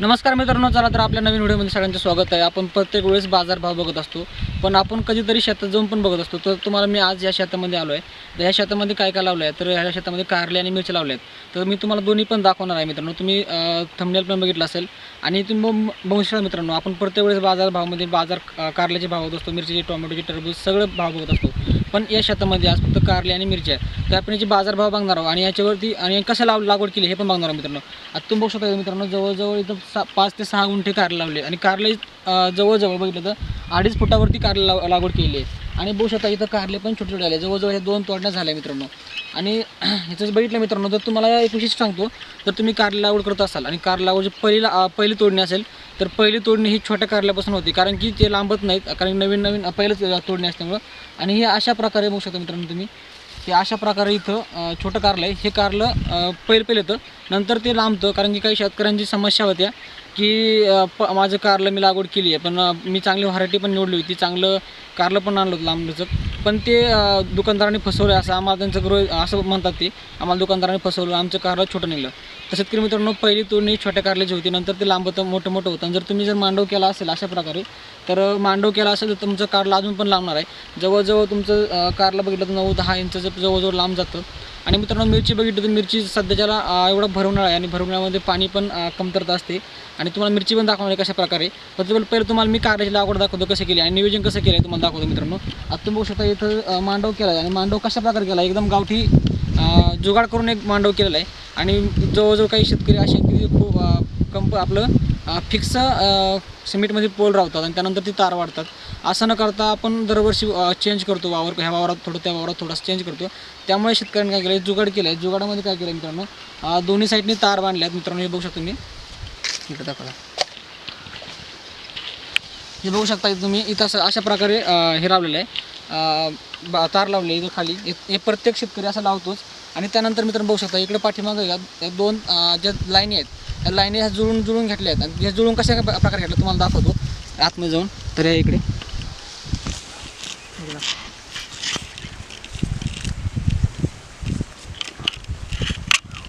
नमस्कार मित्रांनो चला तर आपल्या नवीन व्हिडिओमध्ये सगळ्यांचं स्वागत आहे. आपण प्रत्येक वेळेस बाजारभाव बघत असतो. पण आपण कधीतरी शेतात जाऊन पण बघत असतो. तर तुम्हाला मी आज या शेतामध्ये आलो आहे तर या शेतामध्ये काय काय लावलं आहे तर ह्या शेतामध्ये कारले आणि मिरची लावले आहेत तर मी तुम्हाला दोन्ही पण दाखवणार आहे मित्रांनो. तुम्ही थंबनेल पण बघितलं असेल. आणि तुम्ही बघू मित्रांनो आपण प्रत्येक वेळेस बाजार भावामध्ये बाजार कारल्याचे भाव होत असतो. मिरचीचे टोमॅटोचे टरबूज सगळं भाव बघत असतो. पण या शेतामध्ये आज फक्त कारले आणि मिरची आहे. तर आपण याचे बाजारभाव बघणार आहोत. आणि याच्यावरती आणि कसं लाव लागवड केली हे पण बघणार आहोत मित्रांनो. आता तुम्ही बघू शकता मित्रांनो जवळजवळ इथं सा पाच ते सहा गुंठे कारले लावले. आणि कारले जवळजवळ बघितलं तर अडीच फुटावरती कारले लाव लागवड केली आहे. आणि बघू शकता इथं कारले पण छोटे छोटे आले जवळजवळ हे दोन तोडण्या झाल्या मित्रांनो. आणि ह्याचं बघितलं मित्रांनो जर तुम्हाला एक विशिष्ट सांगतो जर तुम्ही कारले लागवड करत असाल आणि कारले लागवडची पहिली पहिली तोडणी असेल तर पहिली तोडणी ही छोट्या कारल्यापासून होती. कारण की ते लांबत नाहीत कारण नवीन नवीन पहिलंच तोडणी असल्यामुळं. आणि हे अशा प्रकारे बघू शकता मित्रांनो तुम्ही हे अशा प्रकारे इथं छोटं कारलं आहे. हे कारलं पहिलं पहिलं येतं नंतर ते लांबतं कारण की काही शेतकऱ्यांची समस्या होत्या की प माझं कारलं मी लागवड केली आहे पण मी चांगली व्हरायटी पण निवडली होती चांगलं कारलं पण आणलं होतं लांबचं. पण ते दुकानदारांनी फसवलं असं आम्हाला त्यांचं गृह असं म्हणतात ते आम्हाला दुकानदारांनी फसवलं आमचं कारलं छोटं निघलं. तर शेतकरी मित्रांनो पहिली तोडणी छोट्या कारल्याची होती नंतर ते लांब होतं मोठं मोठं होतं. आणि जर तुम्ही जर मांडव केला असेल अशा प्रकारे तर मांडव केला असेल तर तुमचं कारलं अजून पण लांबणार आहे. जवळजवळ तुमचं कारलं बघितलं तर नऊ दहा इंचचं जवळजवळ लांब जातं. आणि मित्रांनो मिरची बघितली तर मिरची सध्याच्याला एवढा भरवणार आहे आणि भरवण्यामध्ये पाणी पण कमतरता असते. आणि तुम्हाला मिरची पण दाखवणार आहे कशा प्रकारे. पण तुम्हाला तुम्हाला मी कारल्याची लागवड दाखवतो कसं केली आणि नियोजन कसं केलं आहे तुम्हाला दाखवतो मित्रांनो. आता तुम्ही बघू शकता इथं मांडव केला आहे आणि मांडव कशा प्रकारे केला आहे एकदम गावठी जुगाड करून एक मांडव केलेला आहे. आणि जवळजवळ काही शेतकरी असे की खूप कंप आपलं फिक्स सिमेंटमध्ये पोल रावतात आणि त्यानंतर ती तार वाढतात. असं न करता आपण दरवर्षी चेंज करतो वावर ह्या वावरात थोडं त्या वावरात थोडासा चेंज करतो. त्यामुळे शेतकऱ्यांनी काय केलं आहे जुगाड केलं आहे जुगाडामध्ये काय केलं आहे मित्रांनो दोन्ही साईडनी तार बांधल्या आहेत मित्रांनो हे बघू शकता मी इकडे दाखवा. हे बघू शकता तुम्ही इथं असं अशा प्रकारे हे लावलेलं आहे. बा- तार लावले इथं खाली. हे प्रत्येक शेतकरी असं लावतोच. आणि त्यानंतर मित्रांनो बघू शकता इकडे पाठीमागं या दोन ज्या लाईनी आहेत त्या लाईनी ह्या जुळून जुळून घेतल्या आहेत. आणि ह्या जुळून कशा प्रकारे घेतल्या तुम्हाला दाखवतो. आतमध्ये जाऊन तर या इकडे.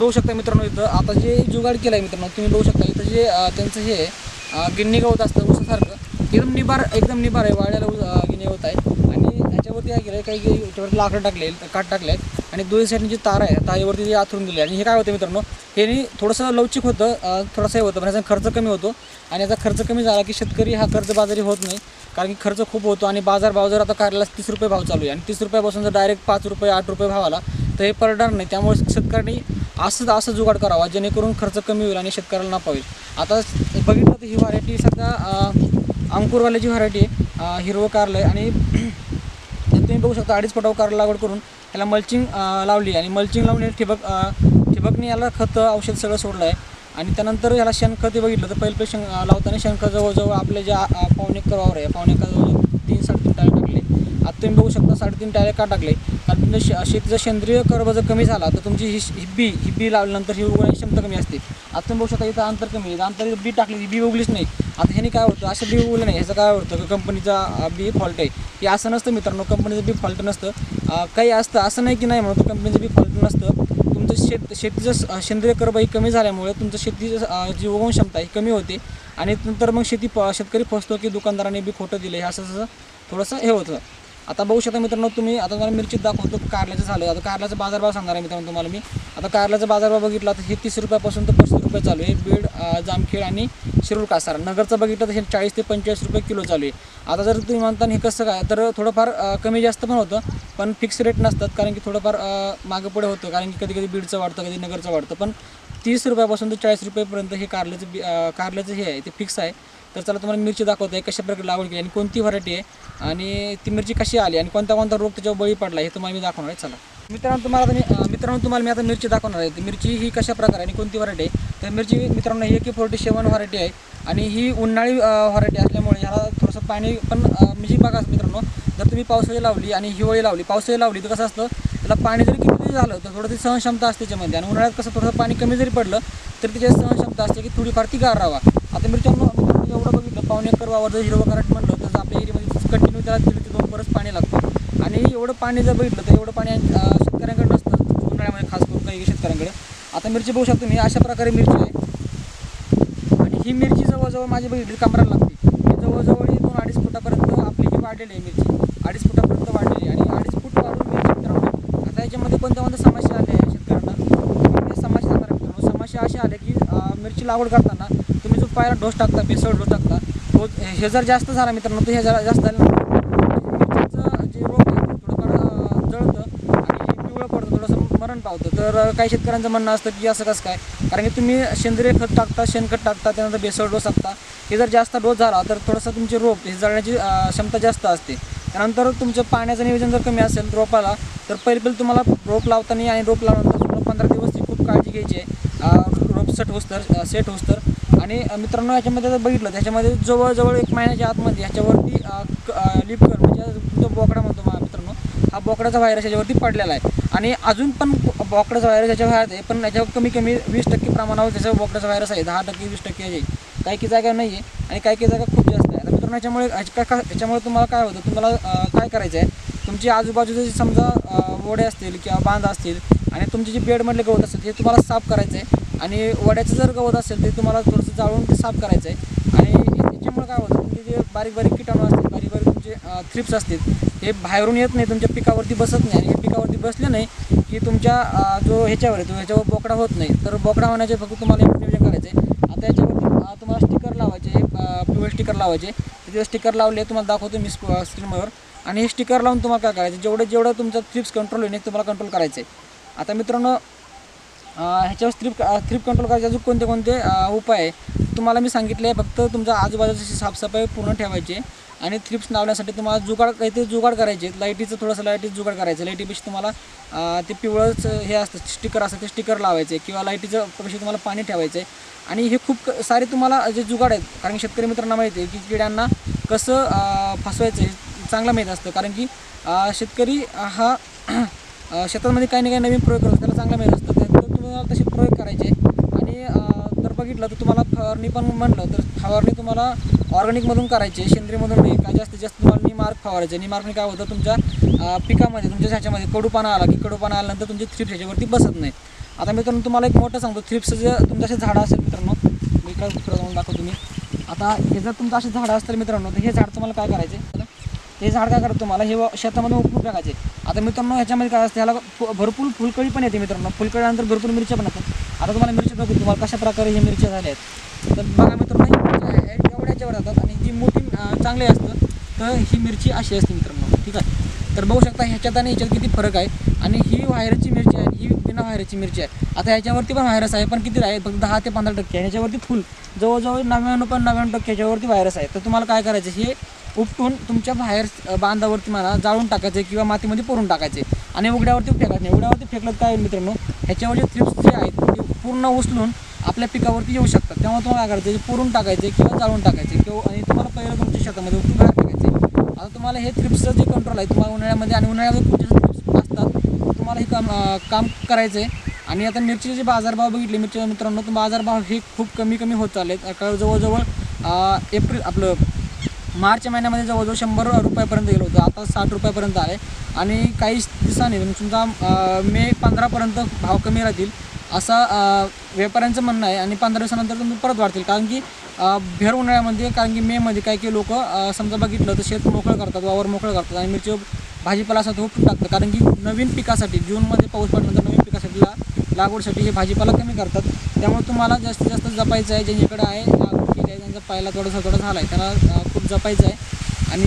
बघू शकता मित्रांनो इथं आता जे जुगाड केलं आहे मित्रांनो तुम्ही बघू शकता इथं जे त्यांचं हे आहे, गिन्नी गवत असतं उसासारखं एकदम निबार एकदम निबार आहे वाळ्याला गिन्नी होत आहे. आणि ह्याच्यावरती काय केलं काही काही लाकडं टाकले काठ टाकले आहेत आणि दोन्ही साईडनी जी तार आहे तारेवरती जे आथरून दिली आणि हे काय होतं मित्रांनो हे थोडंसं लवचिक होतं थोडंसं हे होतं पण याचा खर्च कमी होतो. आणि याचा खर्च कमी झाला की शेतकरी हा कर्जबाजारी होत नाही कारण की खर्च खूप होतो आणि बाजार भाव जर आता कारला तीस रुपये भाव चालू आहे आणि तीस रुपयापासून जर डायरेक्ट पाच रुपये आठ रुपये भाव आला तर हे परवडणार नाही. त्यामुळे शेतकऱ्यांनी असंच असं जुगाड करावा जेणेकरून खर्च कमी होईल आणि शेतकऱ्याला नफा होईल. आता बघितलं तर ही व्हरायटी सध्या अंकुरवाल्याची व्हरायटी आहे हिरवं कारलं आहे आणि बघू शकता अडीच फुटावर कार लागवड करून याला मल्चिंग लावली आणि मल्चिंग लावून ठिबक ठिबकने याला खत औषध सगळं सोडलं आहे. आणि त्यानंतर याला शेणखत हे बघितलं तर पहिलं शेण अं, लावताना शेणखत जवळजवळ आपले जे पावणे करावर आहे पावणे एकर जवळ तीन साडेतीन टाळे तुम्ही बघू शकता साडेतीन टायर का टाकले? कारण तुमच्या शे जर सेंद्रिय कर्ब जर कमी झाला तर तुमची ही हिब्बी बी लावल्यानंतर ही उगवण्याची क्षमता कमी असते. आता तुम्ही बघू शकता इथं अंतर कमी आहे. अंतर बी टाकली ही बी उगलीच नाही. आता ह्याने काय होतं? असं बी उगलं नाही. ह्याचं काय होतं? की कंपनीचा बी फॉल्ट आहे. हे असं नसतं मित्रांनो. कंपनीचं बी फॉल्ट नसतं. काही असतं. असं नाही की नाही म्हणतो कंपनीचं बी फॉल्ट नसतं. तुमचं शेत शेतीचं सेंद्रिय कर्ब ही कमी झाल्यामुळे तुमचं शेतीचं जी उगवण क्षमता ही कमी होते. आणि नंतर मग शेती प शेतकरी फसतो की दुकानदाराने बी खोटं दिलं. हे असं असं थोडंसं हे होतं. आता बघू शकता मित्रांनो तुम्ही आता तुम्हाला मिरचीत दाखवतो कारल्याचं झालं. आता कारल्याचा बाजारभाव सांगणार आहे मित्रांनो तुम्हाला मी. आता कारल्याचा बाजारभाव बघितला तर हे तीस रुपयापासून तर पस्तीस रुपये चालू आहे. बीड जामखेड आणि शिरूर कासार. नगरचं बघितलं तर हे चाळीस ते पंचेचाळीस रुपये किलो चालू आहे. आता जर तुम्ही म्हणता हे कसं काय तर थोडंफार कमी जास्त पण होतं पण फिक्स रेट नसतात कारण की थोडंफार मागं पुढे होतं कारण की कधी कधी बीडचं वाढतं कधी नगरचं वाढतं. पण तीस रुपयापासून तर चाळीस रुपयेपर्यंत हे कारल्याचं बी कारल्याचं हे आहे ते फिक्स आहे. तर चला तुम्हाला मिरची दाखवतो आहे कशा प्रकारे लागवड केली आणि कोणती व्हरायटी आहे आणि ती मिरची कशी आली आणि कोणता कोणता रोग त्याच्यावर बळी पडला हे तुम्हाला मी दाखवणार आहे. चला. मित्रांनो तुम्हाला आता मी मित्रांनो तुम्हाला मी आता मिरची दाखवणार आहे. मिरची ही कशा प्रकारे आणि कोणती व्हरायटी आहे? तर मिरची मित्रांनो ही की फोर्टी सेवन व्हरायटी आहे आणि ही उन्हाळी व्हरायटी असल्यामुळे ह्याला थोडंसं पाणी पण म्हणजे बघा मित्रांनो जर तुम्ही पावसाळी लावली आणि हिवाळी लावली पावसाळी लावली तर कसं असतं त्याला पाणी जरी किती झालं तर थोडं ती सहनक्षमता असते त्याच्यामध्ये आणि उन्हाळ्यात कसं थोडंसं पाणी कमी जरी पडलं तर त्याची सहनक्षमता असते की थोडीफार ती गार राहावा. आता मिरच्या पावणे एकर वावर जर हिरवं कराट म्हणलं तर आपल्या एरियामध्ये कंटिन्यू त्याला दिलं ते दोन परस पाणी लागतं. आणि एवढं पाणी जर बघितलं तर एवढं पाणी शेतकऱ्यांकडे नसतं उन्हाळ्यामध्ये खास करून काही शेतकऱ्यांकडे. आता मिरची बघू शकतो मी अशा प्रकारे मिरची आहे. आणि ही मिरची जवळजवळ माझी बघितली कमराला लागते. ही जवळजवळ ही दोन अडीच फुटापर्यंत आपली ही वाढलेली आहे मिरची. अडीच फुटापर्यंत वाढलेली आहे. आणि अडीच फूट वाढून मिरची मित्रांनो आता याच्यामध्ये कोणत्या कोणत्या समस्या आल्या आहे शेतकऱ्यांना? ते समस्या मित्रांनो? समस्या अशा आल्या की मिरची लागवड करताना तुम्ही जो पायला डोस टाकता बेसळ डोस टाकता तो हे जर जास्त झाला मित्रांनो तर हे जरा जास्त झालं. मिरचीचं जे रोप आहे थोडंफार जळतं आणि पिवळं पडतं थोडंसं मरण पावतं. तर काही शेतकऱ्यांचं म्हणणं असतं की असं कसं काय? कारण की तुम्ही सेंद्रिय खत टाकता शेणखत टाकता त्यानंतर बेसळ डोस टाकता. हे जर जास्त डोस झाला तर थोडंसं तुमचे रोप हे जळण्याची क्षमता जास्त असते. त्यानंतर तुमचं पाण्याचं नियोजन जर कमी असेल रोपाला तर पहिले पहिले तुम्हाला रोप लावताना आणि रोप लावल्यानंतर पंधरा दिवस ती खूप काळजी घ्यायची आहे. रोप सेट होस्तर सेट होस्तर. आणि मित्रांनो याच्यामध्ये जर बघितलं त्याच्यामध्ये जवळजवळ एक महिन्याच्या आतमध्ये ह्याच्यावरती लिप कर म्हणजे जो बोकडा म्हणतो मा- मित्रांनो हा बोकडाचा व्हायरस याच्यावरती पडलेला आहे. आणि अजून पण बोकडाचा व्हायरस याच्यावर आहे पण याच्यावर कमी कमी वीस टक्के प्रमाणावर त्याच्यावर बोकडाचा व्हायरस आहे दहा टक्के वीस टक्के आहे. काही काही जागा नाही आहे आणि काही काही जागा खूप जास्त आहे. आता मित्रांनो याच्यामुळे याच्यामुळे तुम्हाला काय होतं तुम्हाला काय करायचं आहे तुमची आजूबाजूचे जे समजा ओढे असतील किंवा बांध असतील आणि तुमचे जे बेडमधले गवत असतील ते तुम्हाला साफ करायचं आहे. आणि वड्याचं जर गवत असेल ते तुम्हाला थोडंसं जाळून ते साफ करायचं आहे आणि त्याच्यामुळे काय होतं तुमचे जे बारीक बारीक किटाणू असतील बारीक बारीक तुमचे थ्रिप्स असतील हे बाहेरून येत नाही तुमच्या पिकावरती बसत नाही. आणि हे पिकावरती बसले नाही की तुमच्या जो ह्याच्यावर आहे तो ह्याच्यावर बोकडा होत नाही. तर बोकडा होण्याचे फक्त तुम्हाला एक नियोजन करायचं आहे आता याच्यावरती तुम्हाला स्टिकर लावायचे अं, पिवळे स्टिकर लावायचे. तिथे स्टिकर लावले तुम्हाला दाखवतो मी स्क्रीनवर आणि हे स्टिकर लावून तुम्हाला काय करायचं जेवढं जेवढं तुमचं थ्रिप्स कंट्रोल होईल तुम्हाला कंट्रोल करायचं आहे आता मित्रांनो ह्याच्यावर थ्रिप थ्रिप कंट्रोल करायचे अजून कोणते कोणते? उपाय आहे. तुम्हाला मी सांगितले आहे फक्त तुमच्या आजूबाजूची साफसफाई पूर्ण ठेवायची आणि थ्रिप्स लावण्यासाठी तुम्हाला जुगाड काहीतरी जुगाड करायचे. लाईटीचं थोडंसं लाईटीचं जुगाड करायचं. लाईटीपेक्षा तुम्हाला ते पिवळंच हे असतं स्टिकर असतं ते स्टिकर लावायचे किंवा लाईटीचं पेक्षा तुम्हाला पाणी ठेवायचं आहे. आणि हे खूप सारे तुम्हाला जे जुगाड आहेत कारण की शेतकरी मित्रांना माहिती आहे की किड्यांना कसं फसवायचं हे चांगलं माहीत असतं. कारण की शेतकरी हा शेतामध्ये काही ना काही नवीन प्रयोग करतो त्याला चांगलं माहीत असतं तर तुम्हाला तसे प्रयोग करायचे आणि म्हटलं जर तर तुम्हाला फवारणी पण म्हणलं तर फवारणी तुम्हाला ऑर्गॅनिकमधून करायची सेंद्रियमधून नाही. काय जास्तीत जास्त तुम्हाला निमार्क फवारायचे निमार्कने काय होतं तुमच्या पिकामध्ये तुमच्या ह्याच्यामध्ये कडूपाना आला की कडूपाना आल्यानंतर तुमची थ्रिप्स ह्याच्यावरती बसत नाही. आता मित्रांनो तुम्हाला एक मोठं सांगतो. थ्रिप्सचं जे तुमचं असे झाडं असेल मित्रांनो मी इकडे पुढं जाऊन दाखवतो तुम्ही. आता हे जर तुमचं असे झाडं असतं मित्रांनो तर हे झाड तुम्हाला काय करायचे? हे झाड काय करतं तुम्हाला? हे व- शेतामध्ये उपटून टाकायचे. आता मित्रांनो ह्याच्यामध्ये काय असतं? ह्याला भरपूर फुलकळी पण येते मित्रांनो. फुलकळीनंतर भरपूर मिरच्या पण येतात. आता तुम्हाला मिरची बघू तुम्हाला कशा प्रकारे हे मिरच्या झाल्या आहेत. तर बघा मित्रांनो ही मिरची आहे, जातात आणि जी मोठी चांगली असतं तर ही मिरची अशी असते मित्रांनो ठीक आहे? तर बघू शकता ह्याच्यात आणि ह्याच्यात किती फरक आहे. आणि ही व्हायरसची मिरची आहे ही बिना व्हायरसची मिरची आहे. आता ह्याच्यावरती पण व्हायरस आहे पण किती आहे? फक्त दहा ते पंधरा टक्के आहे. ह्याच्यावरती फुल जवळजवळ नव्याण्णव पण नव्याण्णव टक्के ह्याच्यावरती व्हायरस आहे. तर तुम्हाला काय करायचं हे उपटून तुमच्या बाहेर बांधावरती मला जाळून टाकायचे किंवा मातीमध्ये पुरून टाकायचे आणि उघड्यावरती फेकायचे नाही. उघड्यावरती फेकलं काय मित्रांनो ह्याच्यावर जे थ्रिप्स जे आहेत ते पूर्ण उचलून आपल्या पिकावरती येऊ शकतात. तेव्हा तुम्हाला काय करायचं पुरून टाकायचे किंवा जाळून टाकायचे किंवा आणि तुम्हाला पहिलं तुमच्या शेतामध्ये उठून बाहेर टाकायचे आता तुम्हाला हे थ्रिप्सचं जे कंट्रोल आहे तुम्हाला उन्हाळ्यामध्ये आणि उन्हाळ्यामध्ये कुठे थ्रिप्स असतात तुम्हाला हे काम काम करायचं आहे आणि आता मिरचीचे जे बाजारभाव बघितले मिरची मित्रांनो तर बाजारभाव हे खूप कमी कमी होत चालले आहेत जवळजवळ एप्रिल आपलं मार्च महिन्यामध्ये जवळजवळ शंभर रुपयापर्यंत गेलो होतं. आता साठ रुपयापर्यंत आहे. आणि काही दिवसांनी म्हणजे समजा मे पंधरापर्यंत भाव कमी राहतील. असं व्यापाऱ्यांचं म्हणणं आहे आणि पंधरा दिवसानंतर तुम्ही परत वाढतील. कारण की अं, भर उन्हाळ्यामध्ये कारण की मेमध्ये काही काही लोक समजा बघितलं तर शेत मोकळं करतात वावर मोकळं करतात आणि मिरची भाजीपाला असा तो टाकतात. कारण की नवीन पिकासाठी जूनमध्ये पाऊस पडल्यानंतर नवीन पिकासाठी ला लागवडसाठी हे भाजीपाला कमी करतात. त्यामुळे तुम्हाला जास्तीत जास्त जपायचं आहे ज्यांच्याकडे आहे लागवड केली आहे त्यांचा पहिला थोडासा थोडा झाला आहे त्याला खूप जपायचं आहे. आणि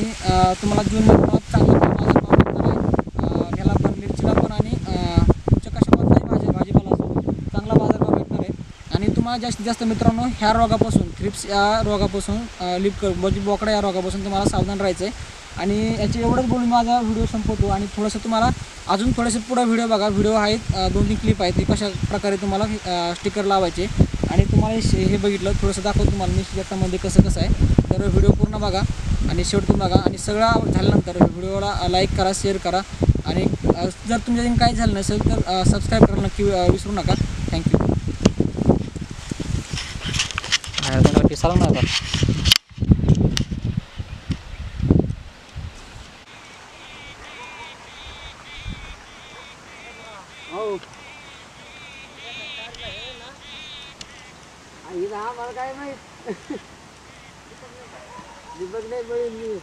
तुम्हाला जून महिन्यात बाजारभाव भेटणार आहे अं, ह्याला पण मिरचीला पण आणि अं, तुमच्या कशा कोणताही भाजी भाजीपाला असो चांगला बाजारभाव भेटणार आहे आणि तुम्हाला जास्तीत जास्त मित्रांनो ह्या रोगापासून क्रिप्स या रोगापासून लिप म्हणजे बोकडा या रोगापासून तुम्हाला सावधान राहायचं आहे आणि याचे एवढंच बोलून माझा व्हिडिओ संपवतो आणि थोडंसं तुम्हाला अजून थोडेसे पुढे व्हिडिओ बघा. व्हिडिओ आहेत दोन तीन क्लिप आहेत ते कशा प्रकारे तुम्हाला स्टिकर लावायचे. आणि तुम्हाला हे हे बघितलं थोडंसं दाखवतो तुम्हाला मी शेतामध्ये कसं कसं आहे. तर व्हिडिओ पूर्ण बघा आणि शेवटून बघा. आणि सगळा झाल्यानंतर व्हिडिओला लाईक करा शेअर करा. आणि जर तुमच्या काही झालं नसेल तर सबस्क्राईब करायला नक्की विसरू नका. थँक्यू पिसाला